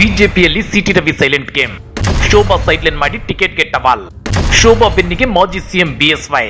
ಬಿಜೆಪಿಯಲ್ಲಿ CT Ravi silent game Shobha sideline ಮಾಡಿ ಟಿಕೆಟ್ಗೆ ಟವಾಲ್. ಶೋಭಾ ಬೆನ್ನಿಗೆ ಮಾಜಿ ಸಿಎಂ ಬಿಎಸ್ವೈ.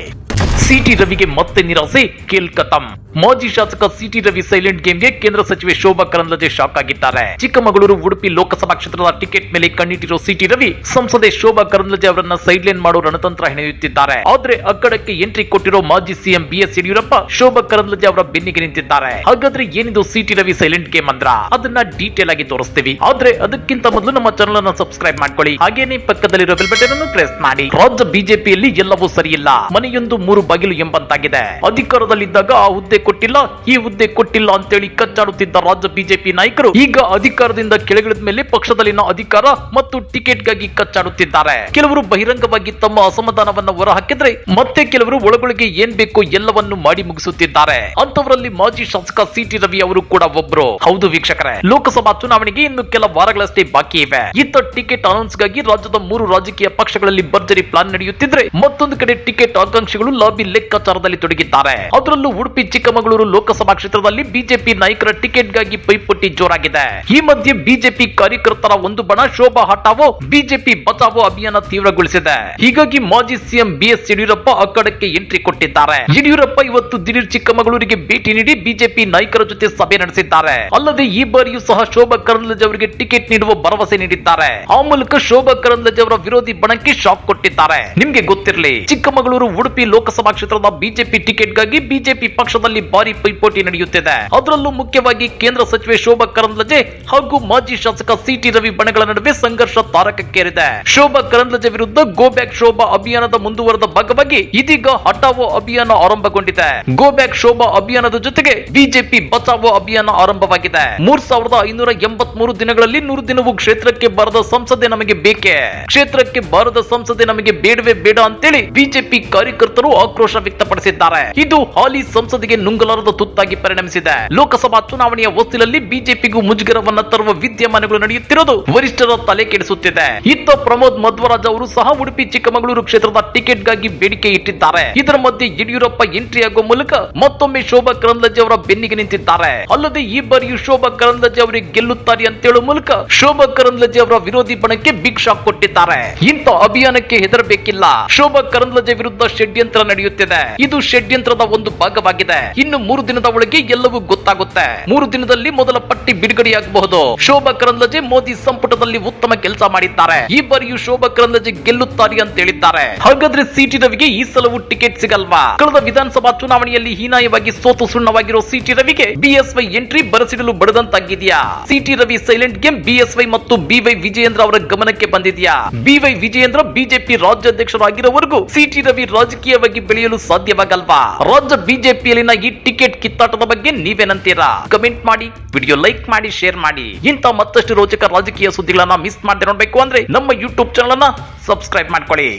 ಸಿಟಿ ರವಿಗೆ ಮತ್ತೆ ನಿರಾಸೆ ಕೇಲ್ ಕತಂ ಮಾಜಿ ಶಾಸಕ ಸಿಟಿ ರವಿ ಸೈಲೆಂಟ್ ಗೇಮ್ಗೆ ಕೇಂದ್ರ ಸಚಿವೆ ಶೋಭಾ ಕರಂದ್ಲಾಜೆ ಶಾಕ್ ಆಗಿದ್ದಾರೆ. ಚಿಕ್ಕಮಗಳೂರು, ಉಡುಪಿ ಲೋಕಸಭಾ ಕ್ಷೇತ್ರದ ಟಿಕೆಟ್ ಮೇಲೆ ಕಣ್ಣಿಟ್ಟಿರೋ ಸಿಟಿ ರವಿ, ಸಂಸದೆ ಶೋಭಾ ಕರಂದ್ಲಾಜೆ ಅವರನ್ನ ಸೈಡ್ಲೈನ್ ಮಾಡೋ ರಣತಂತ್ರ ಹೆಣೆಯುತ್ತಿದ್ದಾರೆ. ಆದ್ರೆ ಅಕ್ಕಡಕ್ಕೆ ಎಂಟ್ರಿ ಕೊಟ್ಟಿರೋ ಮಾಜಿ ಸಿಎಂ ಬಿಎಸ್ ಯಡಿಯೂರಪ್ಪ, ಶೋಭಾ ಕರಂದ್ಲಾಜೆ ಅವರ ಬೆನ್ನಿಗೆ ನಿಂತಿದ್ದಾರೆ. ಹಾಗಾದ್ರೆ ಏನಿದು ಸಿಟಿ ರವಿ ಸೈಲೆಂಟ್ ಗೇಮ್ ಅಂದ್ರ? ಅದನ್ನ ಡೀಟೇಲ್ ಆಗಿ ತೋರಿಸ್ತೀವಿ. ಆದ್ರೆ ಅದಕ್ಕಿಂತ ಮೊದಲು ನಮ್ಮ ಚಾನಲ್ ಅನ್ನ ಸಬ್ಸ್ಕ್ರೈಬ್ ಮಾಡ್ಕೊಳ್ಳಿ. ಹಾಗೇನೆ ಪಕ್ಕದಲ್ಲಿರೋ ಬೆಲ್ ಬಟನ್ ಅನ್ನು ಪ್ರೆಸ್ ಮಾಡಿ. ರಾಜ್ಯ ಬಿಜೆಪಿಯಲ್ಲಿ ಎಲ್ಲವೂ ಸರಿಯಿಲ್ಲ. ಮನೆಯೊಂದು ಮೂರು ಬಾಗಿಲು ಎಂಬಂತಾಗಿದೆ. ಅಧಿಕಾರದಲ್ಲಿದ್ದಾಗ ಆ ಹುದ್ದೆ ಕೊಟ್ಟಿಲ್ಲ, ಈ ಹುದ್ದೆ ಕೊಟ್ಟಿಲ್ಲ ಅಂತೇಳಿ ಕಚ್ಚಾಡುತ್ತಿದ್ದ ರಾಜ್ಯ ಬಿಜೆಪಿ ನಾಯಕರು ಈಗ ಅಧಿಕಾರದಿಂದ ಕೆಳಗಿಳಿದ ಮೇಲೆ ಪಕ್ಷದಲ್ಲಿನ ಅಧಿಕಾರ ಮತ್ತು ಟಿಕೆಟ್ಗಾಗಿ ಕಚ್ಚಾಡುತ್ತಿದ್ದಾರೆ. ಕೆಲವರು ಬಹಿರಂಗವಾಗಿ ತಮ್ಮ ಅಸಮಾಧಾನವನ್ನ ಹೊರಹಾಕಿದ್ರೆ ಮತ್ತೆ ಕೆಲವರು ಒಳಗೊಳಗೆ ಏನ್ ಬೇಕು ಎಲ್ಲವನ್ನು ಮಾಡಿ ಮುಗಿಸುತ್ತಿದ್ದಾರೆ. ಅಂತವರಲ್ಲಿ ಮಾಜಿ ಶಾಸಕ ಸಿಟಿ ರವಿ ಅವರು ಕೂಡ ಒಬ್ರು. ಹೌದು ವೀಕ್ಷಕರೇ, ಲೋಕಸಭಾ ಚುನಾವಣೆಗೆ ಇನ್ನು ಕೆಲ ವಾರಗಳಷ್ಟೇ ಬಾಕಿ ಇವೆ. ಇತ್ತ ಟಿಕೆಟ್ ಅನೌನ್ಸ್ಗಾಗಿ ರಾಜ್ಯದ ಮೂರು ರಾಜಕೀಯ ಪಕ್ಷಗಳಲ್ಲಿ ಭರ್ಜರಿ ಪ್ಲಾನ್ ನಡೆಯುತ್ತಿದ್ರೆ ಮತ್ತೊಂದು ಕಡೆ ಟಿಕೆಟ್ ಆಕಾಂಕ್ಷಿಗಳು ಲಾಬಿ ಲೆಕ್ಕಾಚಾರದಲ್ಲಿ ತೊಡಗಿದ್ದಾರೆ. ಅದರಲ್ಲೂ ಉಡುಪಿ, ಚಿಕ್ಕಮಗಳೂರು ಲೋಕಸಭಾ ಕ್ಷೇತ್ರದಲ್ಲಿ ಬಿಜೆಪಿ ನಾಯಕರ ಟಿಕೆಟ್ಗಾಗಿ ಪೈಪೋಟಿ ಜೋರಾಗಿದೆ. ಈ ಮಧ್ಯೆ ಬಿಜೆಪಿ ಕಾರ್ಯಕರ್ತರ ಒಂದು ಬಣ ಶೋಭಾ ಹಟಾವೋ ಬಿಜೆಪಿ ಬಚಾವೋ ಅಭಿಯಾನ ತೀವ್ರಗೊಳಿಸಿದೆ. ಹೀಗಾಗಿ ಮಾಜಿ ಸಿಎಂ ಬಿಎಸ್ ಯಡಿಯೂರಪ್ಪ ಅಕ್ಕಡಕ್ಕೆ ಎಂಟ್ರಿ ಕೊಟ್ಟಿದ್ದಾರೆ. ಯಡಿಯೂರಪ್ಪ ಇವತ್ತು ದಿಢೀರ್ ಚಿಕ್ಕಮಗಳೂರಿಗೆ ಭೇಟಿ ನೀಡಿ ಬಿಜೆಪಿ ನಾಯಕರ ಜೊತೆ ಸಭೆ ನಡೆಸಿದ್ದಾರೆ. ಅಲ್ಲದೆ ಈ ಬಾರಿಯೂ ಸಹ ಶೋಭಾ ಕರಂದ್ಲಾಜೆ ಅವರಿಗೆ ಟಿಕೆಟ್ ನೀಡುವ ಭರವಸೆ ನೀಡಿದ್ದಾರೆ. ಆ ಮೂಲಕ ಶೋಭಾ ಕರಂದ್ಲಾಜೆ ಅವರ ವಿರೋಧಿ ಬಣಕ್ಕೆ ಶಾಕ್ ಕೊಟ್ಟಿದ್ದಾರೆ. ನಿಮ್ಗೆ ಗೊತ್ತಿರಲಿ, ಚಿಕ್ಕಮಗಳೂರು, ಉಡುಪಿ ಲೋಕಸಭಾ ಕ್ಷೇತ್ರದ ಬಿಜೆಪಿ ಟಿಕೆಟ್ಗಾಗಿ ಬಿಜೆಪಿ ಪಕ್ಷದಲ್ಲಿ ಭಾರಿ ಪೈಪೋಟಿ ನಡೆಯುತ್ತಿದೆ. ಅದರಲ್ಲೂ ಮುಖ್ಯವಾಗಿ ಕೇಂದ್ರ ಸಚಿವೆ ಶೋಭಾ ಕರಂದ್ಲಜೆ ಹಾಗೂ ಮಾಜಿ ಶಾಸಕ ಸಿಟಿ ರವಿ ಬಣಗಳ ನಡುವೆ ಸಂಘರ್ಷ ತಾರಕಕ್ಕೇರಿದೆ. ಶೋಭಾ ಕರಂದ್ಲಜೆ ವಿರುದ್ಧ ಗೋ ಬ್ಯಾಕ್ ಶೋಭಾ ಅಭಿಯಾನದ ಮುಂದುವರೆದ ಭಾಗವಾಗಿ ಇದೀಗ ಹಟಾವೋ ಅಭಿಯಾನ ಆರಂಭಗೊಂಡಿದೆ. ಗೋ ಬ್ಯಾಕ್ ಶೋಭಾ ಅಭಿಯಾನದ ಜೊತೆಗೆ ಬಿಜೆಪಿ ಬಚಾವೋ ಅಭಿಯಾನ ಆರಂಭವಾಗಿದೆ. ಮೂರ್ ಸಾವಿರದ ಐನೂರ ಎಂಬತ್ ಮೂರು ದಿನಗಳಲ್ಲಿ ನೂರು ದಿನವೂ ಕ್ಷೇತ್ರಕ್ಕೆ ಬರದ ಸಂಸದೆ ನಮಗೆ ಬೇಕೆ. ಕ್ಷೇತ್ರಕ್ಕೆ ಬಾರದ ಸಂಸದೆ ನಮಗೆ ಬೇಡವೇ ಬೇಡ ಅಂತೇಳಿ ಬಿಜೆಪಿ ಕಾರ್ಯಕರ್ತರು ಆಕ್ರೋಶ ವ್ಯಕ್ತಪಡಿಸಿದ್ದಾರೆ. ಇದು ಹಾಲಿ ಸಂಸದಿಗೆ ನುಂಗಲಾರದ ತುತ್ತಾಗಿ ಪರಿಣಮಿಸಿದೆ. ಲೋಕಸಭಾ ಚುನಾವಣೆಯ ಹೊಸ್ತಿಲಲ್ಲಿ ಬಿಜೆಪಿಗೂ ಮುಜುಗರವನ್ನ ತರುವ ವಿದ್ಯಮಾನಗಳು ನಡೆಯುತ್ತಿರೋದು ವರಿಷ್ಠರ ತಲೆ ಕೆಡಿಸುತ್ತಿದೆ. ಇತ್ತ ಪ್ರಮೋದ್ ಮಧ್ವರಾಜ್ ಅವರು ಸಹ ಉಡುಪಿ, ಚಿಕ್ಕಮಗಳೂರು ಕ್ಷೇತ್ರದ ಟಿಕೆಟ್ಗಾಗಿ ಬೇಡಿಕೆ ಇಟ್ಟಿದ್ದಾರೆ. ಇದರ ಮಧ್ಯೆ ಯಡಿಯೂರಪ್ಪ ಎಂಟ್ರಿ ಆಗುವ ಮೂಲಕ ಮತ್ತೊಮ್ಮೆ ಶೋಭಾ ಕರಂದ್ಲಾಜೆ ಅವರ ಬೆನ್ನಿಗೆ ನಿಂತಿದ್ದಾರೆ. ಅಲ್ಲದೆ ಈ ಬಾರಿಯೂ ಶೋಭಾ ಕರಂದ್ಲಾಜೆ ಅವರಿಗೆ ಗೆಲ್ಲುತ್ತಾರೆ ಅಂತ ಹೇಳುವ ಮೂಲಕ ಶೋಭಾ ಕರಂದ್ಲಾಜೆ ಅವರ ವಿರೋಧಿ ಬಣಕ್ಕೆ ಬಿಗ್ ಶಾಕ್ ಕೊಟ್ಟಿದ್ದಾರೆ. ಇಂಥ ಅಭಿಯಾನಕ್ಕೆ ಹೆದರಬೇಕಿಲ್ಲ. ಶೋಭಾ ಕರಂದ್ಲಾಜೆ ವಿರುದ್ಧ ಷಡ್ಯಂತ್ರ ನಡೆಯುತ್ತಿದೆ. ಇದು ಷಡ್ಯಂತ್ರದ ಒಂದು ಭಾಗವಾಗಿದೆ. ಇನ್ನು ಮೂರು ದಿನದ ಒಳಗೆ ಎಲ್ಲವೂ ಗೊತ್ತಾಗುತ್ತೆ. ಮೂರು ದಿನದಲ್ಲಿ ಮೊದಲ ಪಟ್ಟಿ ಬಿಡುಗಡೆಯಾಗಬಹುದು. ಶೋಭಾ ಕರಂದ್ಲಾಜೆ ಮೋದಿ ಸಂಪುಟದಲ್ಲಿ ಉತ್ತಮ ಕೆಲಸ ಮಾಡಿದ್ದಾರೆ. ಈ ಬಾರಿಯೂ ಶೋಭಾ ಕರಂದ್ಲಾಜೆ ಗೆಲ್ಲುತ್ತಾರೆ ಅಂತ ಹೇಳಿದ್ದಾರೆ. ಹಾಗಾದ್ರೆ ಸಿಟಿ ರವಿಗೆ ಈ ಸಲವು ಟಿಕೆಟ್ ಸಿಗಲ್ವಾ? ಕಳೆದ ವಿಧಾನಸಭಾ ಚುನಾವಣೆಯಲ್ಲಿ ಹೀನಾಯವಾಗಿ ಸೋತು ಸುಣ್ಣವಾಗಿರೋ ಸಿಟಿ ರವಿಗೆ ಬಿಎಸ್ವೈ ಎಂಟ್ರಿ ಬರಸಿಡಲು ಬಡದಂತಾಗಿದೆಯಾ? CT Ravi silent game BSY ಮತ್ತು ಬಿವೈ ವಿಜಯೇಂದ್ರ ಅವರ ಗಮನಕ್ಕೆ ಬಂದಿದೆಯಾ? ಬಿವೈ ವಿಜಯೇಂದ್ರ ಬಿಜೆಪಿ ರಾಜ್ಯಾಧ್ಯಕ್ಷರಾಗಿರೋವರೆಗೂ ಸಿಟಿ ರವಿ ರಾಜಕೀಯವಾಗಿ ಬೆಳೆಯಲು ಸಾಧ್ಯವಾಗಲ್ವಾ? ರಾಜ್ಯ ಬಿಜೆಪಿಯಲ್ಲಿನ ಈ ಟಿಕೆಟ್ ಕಿತ್ತಾಟದ ಬಗ್ಗೆ ನೀವೇನಂತೀರಾ ಕಮೆಂಟ್ ಮಾಡಿ, ವಿಡಿಯೋ ಲೈಕ್ ಮಾಡಿ, ಶೇರ್ ಮಾಡಿ. ಇಂಥ ಮತ್ತಷ್ಟು ರೋಚಕ ರಾಜಕೀಯ ಸುದ್ದಿಗಳನ್ನ ಮಿಸ್ ಮಾಡದೆ ನೋಡ್ಬೇಕು ಅಂದ್ರೆ ನಮ್ಮ ಯೂಟ್ಯೂಬ್ ಚಾನಲ್ ಅನ್ನ ಸಬ್ಸ್ಕ್ರೈಬ್ ಮಾಡ್ಕೊಳ್ಳಿ.